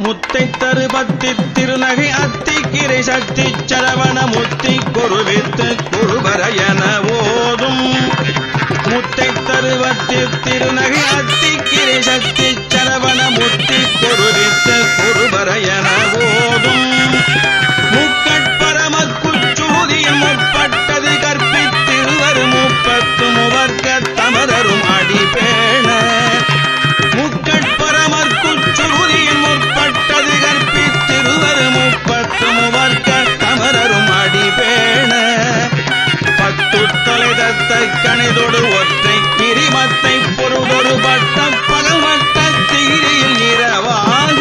முத்தை தரு பத்தி திருநகை அத்திக்கிரை சக்தி சரவண முத்தி குருவித்து பத்து கணிதொடு ஒற்றை கிரிமத்தை பொருளொரு பட்டம் பகமட்ட தீரியில் இரவாக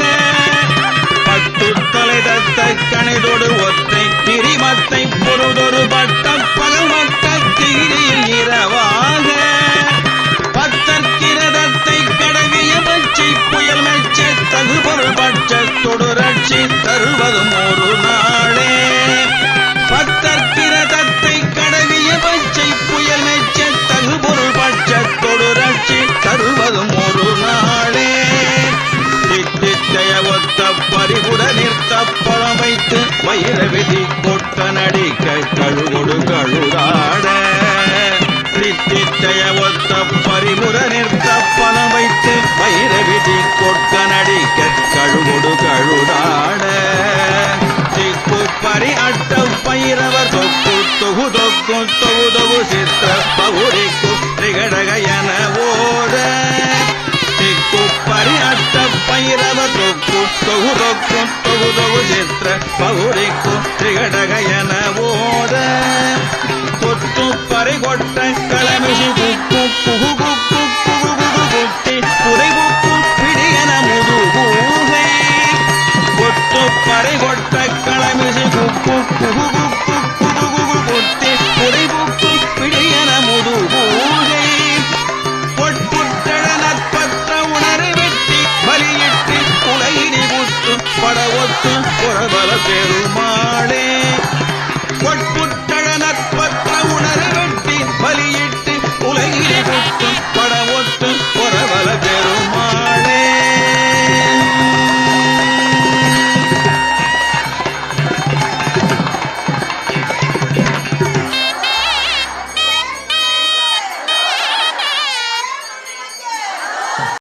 பத்து தொலைதத்த கணிதொடு ஒற்றை கிரிமத்தை பொருளொரு பட்டம் பகமட்ட தீரியில் இரவாக பத்தற்கிரதத்தை கடவிய மச்சை புயல் மச்சை தகுபொருள் பட்ச தொடரட்சி தருவதுமோ தப்பழம் வைத்து மயில விதி கொட்ட நடிக்க கழுகொடு கழுதாட. சித்தித்தைய ஒத்த பரிபுட நிறுத்த பழம் வைத்து மயில விதி கொட்ட நடிக்க கழுகொடு கழுதாட. சிப்பு பரி அட்டம் பயிரவர் தொக்கு தொகு தொக்கு தொகு தொகு சித்திர பகுரிக்கு திகடகயன ஓட. திக்கு பரி அட்ட பைரவ தொக்கு தொகு தொக்கு உதவு சித்திர பகுரிக்கு திகடகயன ஓத கொத்து பறை கொட்ட களமிஷி குப்பு புகு குப்பு புகு புதை குப்பு பிடியன முது கூசை கொத்து பறை கொட்ட களமிஷி குப்பு பெருமா